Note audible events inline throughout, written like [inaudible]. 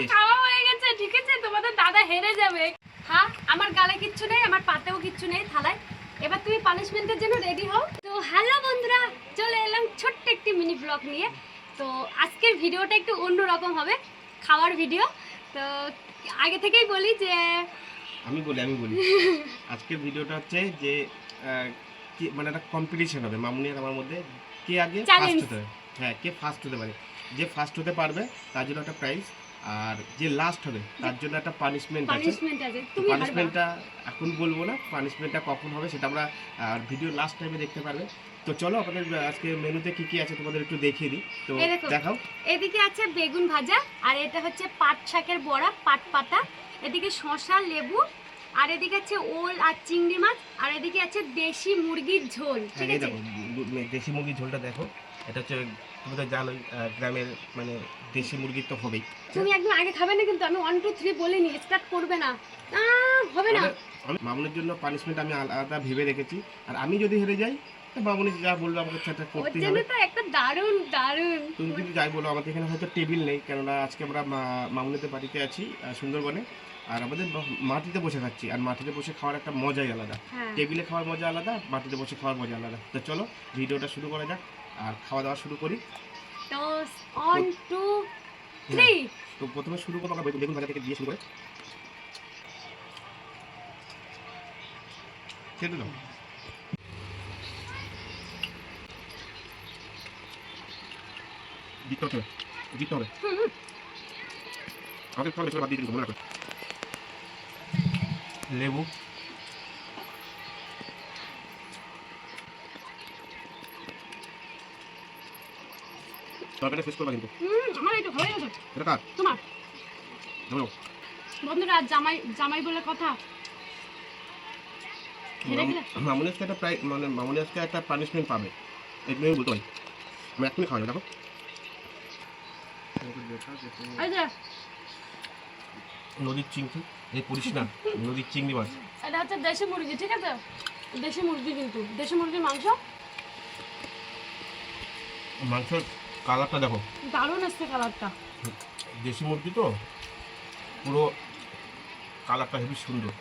শেষ খাওয়া হয়ে গেছে ঠিক আছে? তোমাদের দাদা হেরে যাবে। হ্যাঁ আমার গালে কিচ্ছু নেই আমার পাতেও কিচ্ছু নেই থালায়। এবার তুমি পানিশমেন্টের জন্য রেডি হও। তো হ্যালো বন্ধুরা চলে এলাম ছোট্ট একটি মিনি ব্লগ নিয়ে। তো আজকের ভিডিওটা একটু অন্যরকম হবে খাওয়ার ভিডিও তো আগে থেকেই বলি যে আমি বলি আমি বলি। [laughs] আজকের ভিডিওটা হচ্ছে যে মানে একটা কম্পিটিশন হবে মামুনি আর আমার মধ্যে। কে আগে ফার্স্ট হতে পারে হ্যাঁ কে ফার্স্ট হতে পারে? যে ফার্স্ট হতে পারবে তার জন্য একটা প্রাইজ আর যে লাস্ট হবে তার জন্য একটা পানিশমেন্ট আছে। পানিশমেন্টটা এখন বলব না পানিশমেন্টটা কখন হবে সেটা আমরা ভিডিও লাস্ট টাইমে দেখতে পারবে। তো চলো আহ, আজকে মেনুতে কি কি আছে তোমাদের একটু দেখিয়ে দিই। তো দেখো। দেখাও। এদিকে আছে বেগুন ভাজা আর এটা হচ্ছে পাট শাকের বড়া পাট পাতা। এদিকে শসা লেবু আর এদিকে আছে ওল আর চিংড়ি মাছ আর এদিকে আছে দেশি মুরগির ঝোল ঠিক হ্যাঁ আছে? দেশি মুরগির ঝোলটা দেখো। এটা হচ্ছে তুমি তো জানোই গ্রামের মানে দেশি মুরগির তো হবেই। তুমি একদম আগে খাবে না কিন্তু আমি ওয়ান টু থ্রি বলিনি স্টার্ট করবে না। হবে না। মামুনের জন্য পানিশমেন্ট আমি আলাদা ভেবে রেখেছি। আর আমি যদি হেরে যাই মামুনি যা বলবে আমাকে সেটা করতেই জন্য হবে। তো একটা দারুণ দারুণ। তুমি যদি যাই বলো আমাদের এখানে হয়তো টেবিল নেই কেননা আজকে আমরা মা- মামুনিদের বাড়িতে আছি সুন্দরবনে। আর আমাদের মাটিতে বসে খাচ্ছি আর মাটিতে বসে খাওয়ার একটা মজাই আলাদা। হ্যাঁ। টেবিলে খাওয়ার মজা আলাদা মাটিতে বসে খাওয়ার মজা আলাদা। তো চলো ভিডিওটা শুরু করা যাক। আর খাওয়া দাওয়া শুরু করি। তো ওয়ান টু থ্রি তো প্রথমে শুরু করব আমরা বেগুন ভাজা থেকে দিয়ে শুরু করে। জিততে হবে জিততে হবে। আমাকে খাওয়া বেশি বাদ দিয়ে দিন মনে রাখো। লেবু। তরকারিটা শেষ করবা কিন্তু। আমার একটু হয়ে গেছে এটা কার? তোমার? ধরো বন্ধুরা জামাই জামাই বলে কথা। মামুনি আজকে একটা প্রায় মানে মামুনি আজকে একটা পানিশমেন্ট পাবে। এগুলো আমি বলতে পারি। আমি এখনই খাওয়া দেখো। নদীর চিংড়ি। এই পড়িস না নদীর চিংড়ি মাছ। এটা হচ্ছে দেশি মুরগি ঠিক আছে? দেশি মুরগি কিন্তু। দেশি মুরগির মাংস? মাংসের কালারটা দেখো। দারুণ আসছে কালারটা। দেশি মুরগি তো পুরো কালারটা হেবি সুন্দর।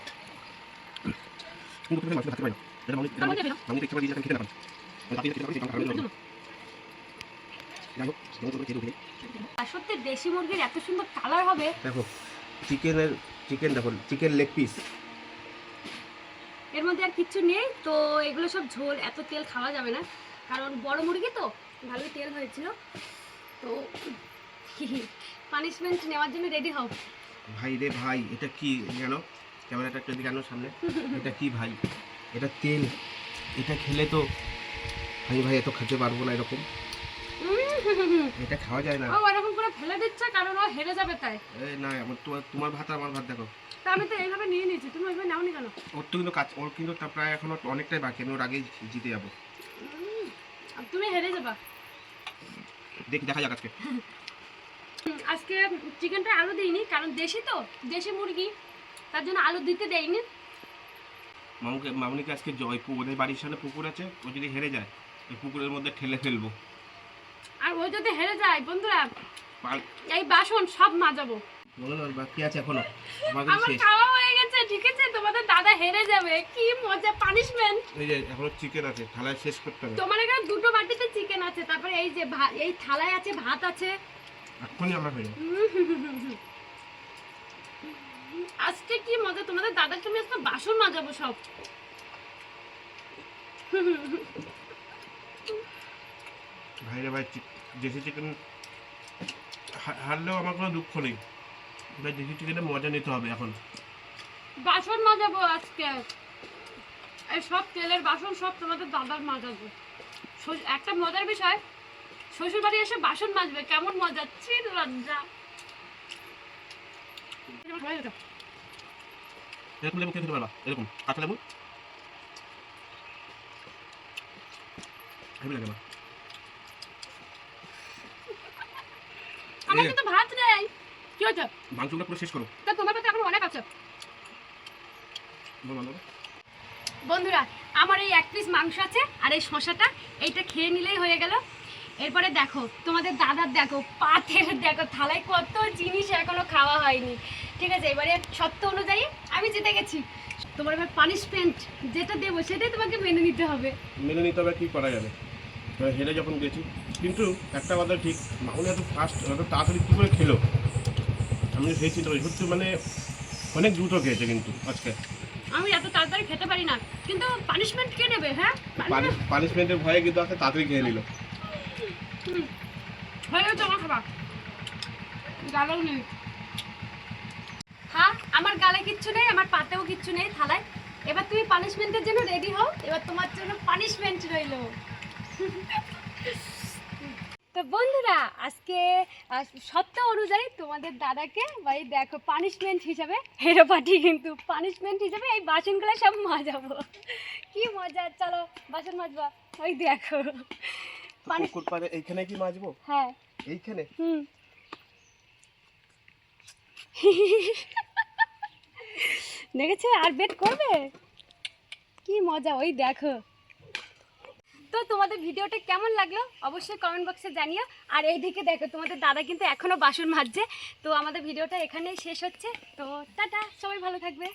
কিন্তু মাছটা খেতে পারি এটা মামুনি এটা আমাকে দেখতে পারি যে খেতে না পারি আমি খেতে পারি যে কারণে যাই হোক যেমন করে খেতে আর সত্যি দেশি মুরগির এত সুন্দর কালার হবে। দেখো চিকেনের চিকেন দেখো চিকেন লেগ পিস এর মধ্যে আর কিচ্ছু নেই তো এগুলো সব ঝোল এত তেল খাওয়া যাবে না। কারণ বড় মুরগি তো ভালোই তেল হয়েছিল। তো পানিশমেন্ট নেওয়ার জন্য রেডি হও। ভাই রে ভাই এটা কি জানো? ক্যামেরাটা একটু দিকে আনো সামনে। এটা কি ভাই? এটা তেল। এটা খেলে তো ভাই ভাই এত খেতে পারব না এরকম। এটা খাওয়া যায় না। ও এরকম করে ফেলে দিচ্ছে কারণ ও হেরে যাবে তাই। এ না আমার তোমার তোমার ভাত আর আমার ভাত দেখো। তা আমি তো এইভাবে নিয়ে নিয়েছি তুমি ওইভাবে নাওনি কেন? ওর তো কিন্তু কাজ ওর কিন্তু তা প্রায় এখনও অনেকটাই বাকি আমি ওর আগেই জিতে যাব। তুমি হেরে যাবা। দেখি দেখা যাক আজকে। আজকে চিকেনটা আলু দিইনি কারণ দেশি তো দেশি মুরগি। তার জন্য আলু দিতে দেয়নি মামুকে মামুনিকে আজকে জয় ওদের বাড়ির সামনে পুকুর আছে ও যদি হেরে যায় ওই পুকুরের মধ্যে ঠেলে ফেলব। আর ও যদি হেরে যায় বন্ধুরা এই বাসন সব মাজাবো। বলো না বাকি আছে এখনও। আমার খাওয়া হয়ে গেছে। ঠিক আছে তোমাদের দাদা হেরে যাবে। কি মজা পানিশমেন্ট এই যে এখনও চিকেন আছে থালায় শেষ করতে হবে। তোমার এখানে দুটো বাটিতে চিকেন আছে তারপরে এই যে ভা- এই থালায় আছে ভাত আছে। আমরা হয়ে উম, আজকে কি মজা? তোমাদের দাদার তুমি আজকে বাসন মাজাবো সব। ভাই রে ভাই দেশি চিকেন হারলেও আমার কোনো দুঃখ নেই। ভাই দেশি চিকেনের মজা নিতে হবে এখন। বাসন মাজাবো আজকে। এই সব তেলের বাসন সব তোমাদের দাদার মাজাবো। একটা মজার বিষয় শ্বশুর বাড়ি এসে বাসন মাজবে কেমন মজা? চির লজ্জা। এরকম লেবু খেতে পারবা এরকম। কাঁচা লেবু? লাগে আমার। আমার কিন্তু ভাত নেই। কি হচ্ছে মাংসগুলো পুরো শেষ করো। তা তোমার কাছে এখন অনেক আছে। বন্ধুরা আমার এই এক পিস মাংস আছে আর এই শশাটা এইটা খেয়ে নিলেই হয়ে গেল। এরপরে দেখো তোমাদের দাদার দেখো পাথের দেখো থালায় কত জিনিস এখনও খাওয়া হয়নি। ঠিক আছে এবারে সত্য অনুযায়ী আমি জিতে গেছি। তোমার এবার পানিশমেন্ট যেটা দেবো সেটাই তোমাকে মেনে নিতে হবে। মেনে নিতে হবে কী করা যাবে? হেরে যখন গেছি কিন্তু একটা কথা ঠিক মামুনি এত ফাস্ট এত তাড়াতাড়ি কী করে খেলো? আমি যে খেয়েছি তো সত্যি মানে অনেক দ্রুত খেয়েছে কিন্তু আজকে। আমি এত তাড়াতাড়ি খেতে পারি না। কিন্তু পানিশমেন্ট কে নেবে হ্যাঁ? পানিশমেন্টের ভয়ে কিন্তু আজকে তাড়াতাড়ি খেয়ে নিল। হয়ে গেছে আমার খাবার। গালেও নেই। হ্যাঁ আমার গালে কিচ্ছু নেই আমার পাতেও কিচ্ছু নেই থালায়। এবার তুমি পানিশমেন্টের জন্য রেডি হও এবার তোমার জন্য পানিশমেন্ট রইল। [laughs] তো বন্ধুরা আজকে সপ্তাহ অনুযায়ী তোমাদের দাদাকে বা এই দেখো পানিশমেন্ট হিসাবে হেরো পাটি কিন্তু পানিশমেন্ট হিসাবে এই বাসনগুলো সব মাজাবো। কি মজা চলো বাসন মাজবা। ওই দেখো। পুকুর পাড়ে এইখানে কি মাজবো? হ্যাঁ। এইখানে? হুম। দেখেছে? আর বেট করবে? কি মজা ওই দেখো। তো তোমাদের ভিডিওটা কেমন লাগল? অবশ্যই কমেন্ট বক্সে জানিও। আর এইদিকে দেখো, তোমাদের দাদা কিন্তু এখনও বাসন মাজছে। তো আমাদের ভিডিওটা এখানেই শেষ হচ্ছে। তো টাটা, সবাই ভালো থাকবে।